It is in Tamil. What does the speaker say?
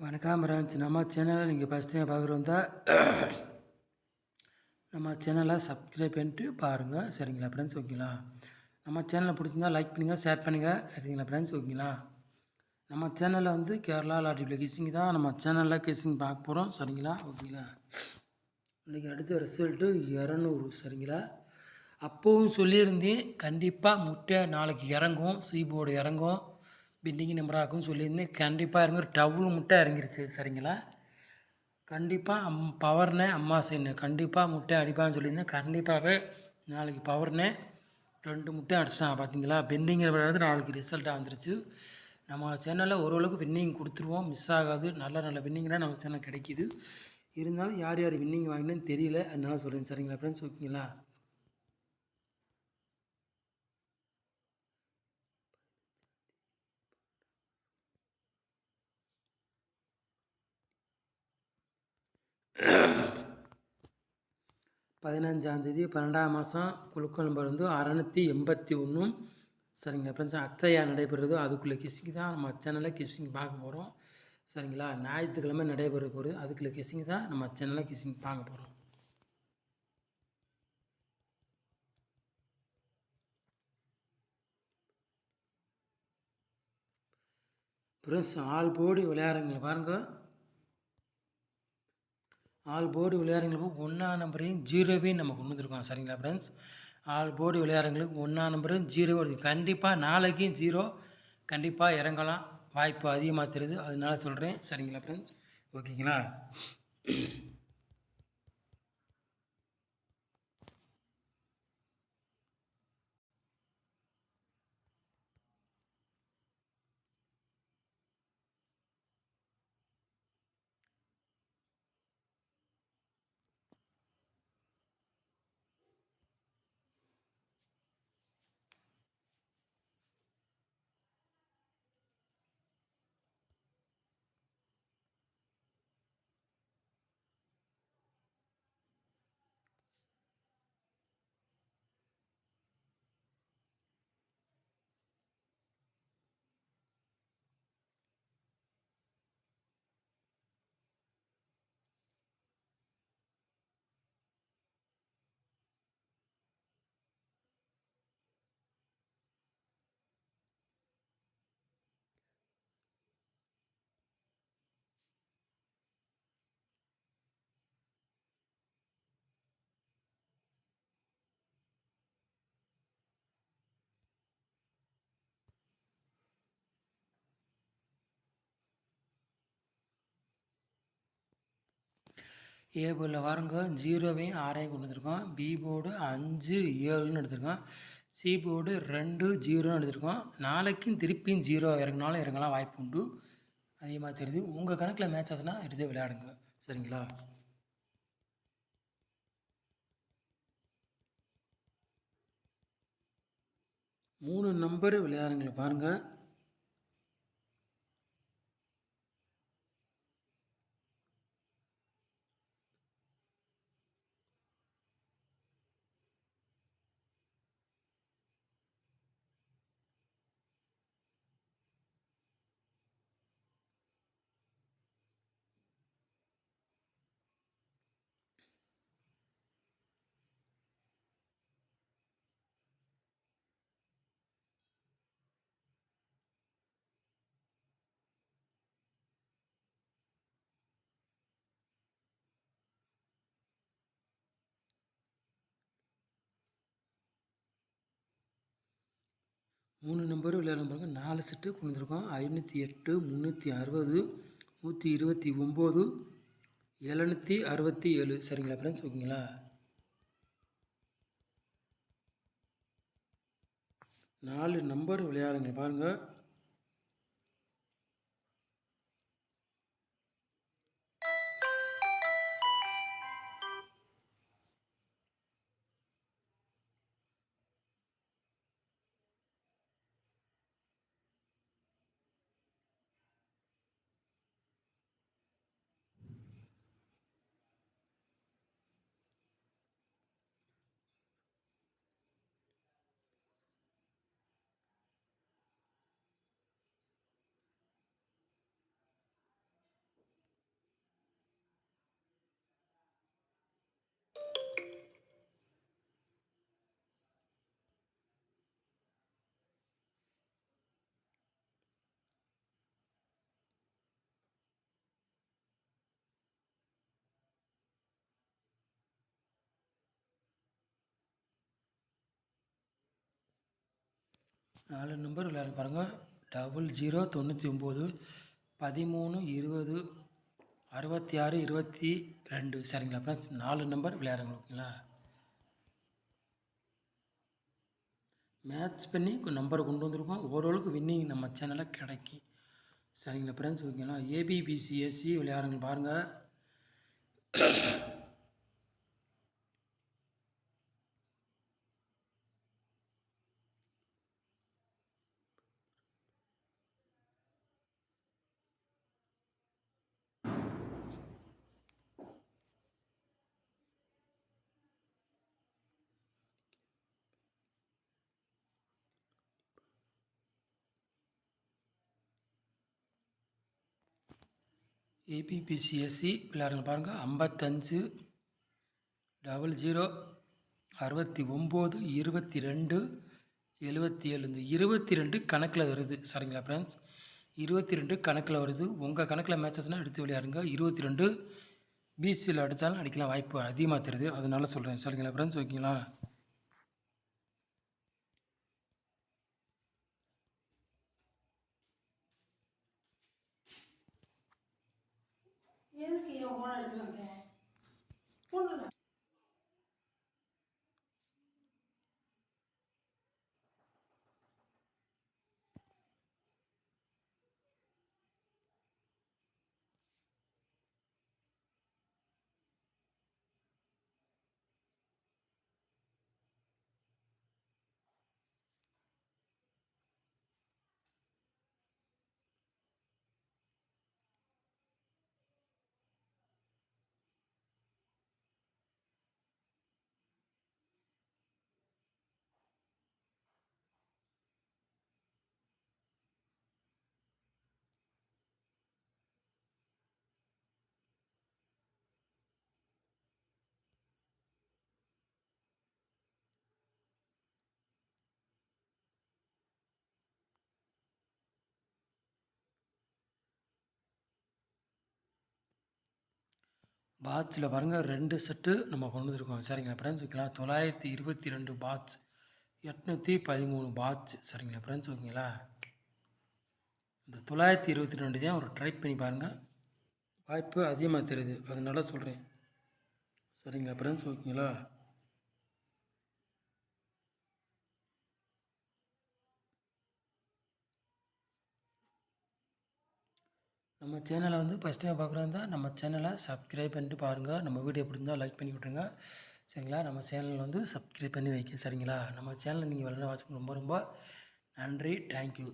வணக்கம் ராஜ் நம்ம சேனலை நீங்கள் ஃபஸ்ட் டைம் பார்க்குறவங்க நம்ம சேனலை சப்ஸ்கிரைப் பண்ணிட்டு பாருங்கள் சரிங்களா ஃப்ரெண்ட்ஸ் ஓகேங்களா? நம்ம சேனலை பிடிச்சிருந்தா லைக் பண்ணுங்கள் ஷேர் பண்ணுங்கள் சரிங்களா ஃப்ரெண்ட்ஸ் ஓகேங்களா? நம்ம சேனலில் வந்து கேரளா லாட்ரியில் கிசிங் தான் நம்ம சேனலில் கிசிங் பார்க்க போகிறோம் சரிங்களா? ஓகேங்களா? இன்றைக்கி அடுத்த ரிசல்ட்டு இரநூறு. சரிங்களா? அப்போவும் சொல்லியிருந்தேன் கண்டிப்பாக முட்டை நாளைக்கு இறங்கும் சீபோர்டு இறங்கும். பில்டிங் ஆகும்னு சொல்லியிருந்தேன். கண்டிப்பாக இறங்கி ஒரு டவுல் முட்டை இறங்கிருச்சு சரிங்களா? கண்டிப்பாக அம் பவர்னே அம்மா செய்யணும் கண்டிப்பாக முட்டை அடிப்பான்னு சொல்லியிருந்தேன். கண்டிப்பாகவே நாளைக்கு பவர்னே ரெண்டு முட்டை அடிச்சிட்டான் பார்த்தீங்களா பெண்டிங் வந்து நாளைக்கு ரிசல்ட்டாக வந்துருச்சு. நம்ம சேனலில் ஓரளவுக்கு வின்னிங் கொடுத்துருவோம். மிஸ் ஆகாது. நல்ல நல்ல வின்னிங்லாம் நம்ம சேனல் கிடைக்கிது. இருந்தாலும் யார் யார் வின்னிங் வாங்கினேன்னு தெரியல. அதனால சொல்கிறேன் சரிங்களா ஃப்ரெண்ட்ஸ் ஓகேங்களா பதினஞ்சாந்தேதி பன்னெண்டாம் மாதம் குழுக்கள் நம்பர் வந்து அறநூற்றி எண்பத்தி ஒன்றும் சரிங்களா ஃப்ரெண்ட்ஸ் அக்ஷயா நடைபெறுதோ. அதுக்குள்ளே கிஸ்ஸிங் தான் நம்ம சேனலில் கிஸ்ஸிங் பார்க்க போகிறோம் சரிங்களா ஞாயிற்றுக்கிழமை நடைபெற போகுது. அதுக்குள்ளே கிஸ்ஸிங் தான் நம்ம சேனலில் கிஸ்ஸிங் பார்க்க போகிறோம் ஃப்ரெண்ட்ஸ் ஆல் போடி விளையாடுறவங்களை பாருங்கள் ஆல் போர்டு விளையாடுறவங்களுக்கு ஒன்றா நம்பரையும் ஜீரோவையும் நம்ம கொண்டு வந்துருக்கோம். சரிங்களா ஃப்ரெண்ட்ஸ் ஆல் போர்டு விளையாடுறவங்களுக்கு ஒன்றாம் நம்பரும் ஜீரோ வருது கண்டிப்பாக நாளைக்கும் ஜீரோ. கண்டிப்பாக இறங்கலாம். வாய்ப்பு அதிகமாக தெரியுது. அதனால சொல்கிறேன் சரிங்களா ஃப்ரெண்ட்ஸ் ஓகேங்களா? ஏ போர்டில் பாருங்க. ஜீரோவையும் ஆறையும் கொண்டு வந்திருக்கோம். பி போர்டு அஞ்சு ஏழுன்னு எடுத்திருக்கோம். சி போர்டு ரெண்டு ஜீரோன்னு எடுத்திருக்கோம். நாளைக்கும் திருப்பியும் ஜீரோ இறங்கினாலும் இறங்கலாம் வாய்ப்பு உண்டு. அதிகமாக தெரியுது. உங்கள் கணக்கில் மேட்ச் ஆகுதுன்னா எடுத்து விளையாடுங்க. சரிங்களா? மூணு நம்பரு விளையாடுங்களை பாருங்கள் மூணு நம்பர் விளையாடும் பாருங்க. நாலு செட்டு கொண்டு ஐநூற்றி எட்டு முந்நூற்றி அறுபது நூற்றி இருபத்தி ஒம்பது எழுநூற்றி அறுபத்தி ஏழு. சரிங்களா ஃப்ரெண்ட்ஸ் ஓகேங்களா? நாலு நம்பர் விளையாடுங்க பாருங்கள் நாலு நம்பர் விளையாட பாருங்கள் டபுள் ஜீரோ தொண்ணூற்றி ஒம்பது பதிமூணு இருபது அறுபத்தி ஆறு இருபத்தி ரெண்டு. சரிங்களா? ஃப்ரெண்ட்ஸ் நாலு நம்பர் விளையாடுங்க ஓகேங்களா? மேட்ச் பண்ணி நம்பரை கொண்டு வந்திருக்கோம். ஓரளவுக்கு வின்னிங் நம்ம சேனலில் கிடைக்கும். சரிங்களா ஃப்ரெண்ட்ஸ் ஓகேங்களா? ஏபிபிசிஎஸ்சி விளையாடுங்க பாருங்கள் ஏபிபிசிஎஸ்சி விளையாடுங்க பாருங்கள் ஐம்பத்தஞ்சு டபுள் ஜீரோ அறுபத்தி ஒம்பது இருபத்தி ரெண்டு எழுபத்தி ஏழு இந்த இருபத்தி ரெண்டு கணக்கில் வருது. சரிங்களா ஃப்ரெண்ட்ஸ் இருபத்தி ரெண்டு கணக்கில் வருது. உங்கள் கணக்கில் மேட்சஸ்னால் எடுத்து விளையாடுங்க. இருபத்தி ரெண்டு பிசியில் அடித்தாலும் அடிக்கலாம். வாய்ப்பு அதிகமாக தருது அதனால சொல்கிறேன் சரிங்களா ஃப்ரெண்ட்ஸ் ஓகேங்களா எதுக்கு என் ஃபோன் எடுத்துட்டு வந்தேன் ஃபோன் பாத்ஸில் பாருங்கள் ரெண்டு செட்டு நம்ம கொண்டு வந்துருக்கோம். சரிங்களா ஃப்ரெண்ட்ஸ் ஓகேங்களா? தொள்ளாயிரத்தி இருபத்தி ரெண்டு பாத்ஸ். எட்நூற்றி பதிமூணு பாத்ஸ். சரிங்களா ஃப்ரெண்ட்ஸ் ஓகேங்களா? இந்த தொள்ளாயிரத்தி இருபத்தி ரெண்டு தான் ஒரு ட்ரை பண்ணி பாருங்கள் வாய்ப்பு அதிகமாக தெரியுது. அதனால சொல்கிறேன் சரிங்களா ஃப்ரெண்ட்ஸ் ஓகேங்களா? நம்ம சேனலை வந்து ஃபஸ்ட் டைம் பார்க்குறதா நம்ம சேனலை சப்ஸ்கிரைப் பண்ணிட்டு பாருங்கள் நம்ம வீடியோ பிடிச்சிருந்தால் லைக் பண்ணி விட்ருங்க சரிங்களா நம்ம சேனலில் வந்து சப்ஸ்கிரைப் பண்ணி வைக்க சரிங்களா நம்ம சேனலை நீங்கள் வெள்ளன வாட்ச் பண்ண ரொம்ப ரொம்ப நன்றி தேங்க்யூ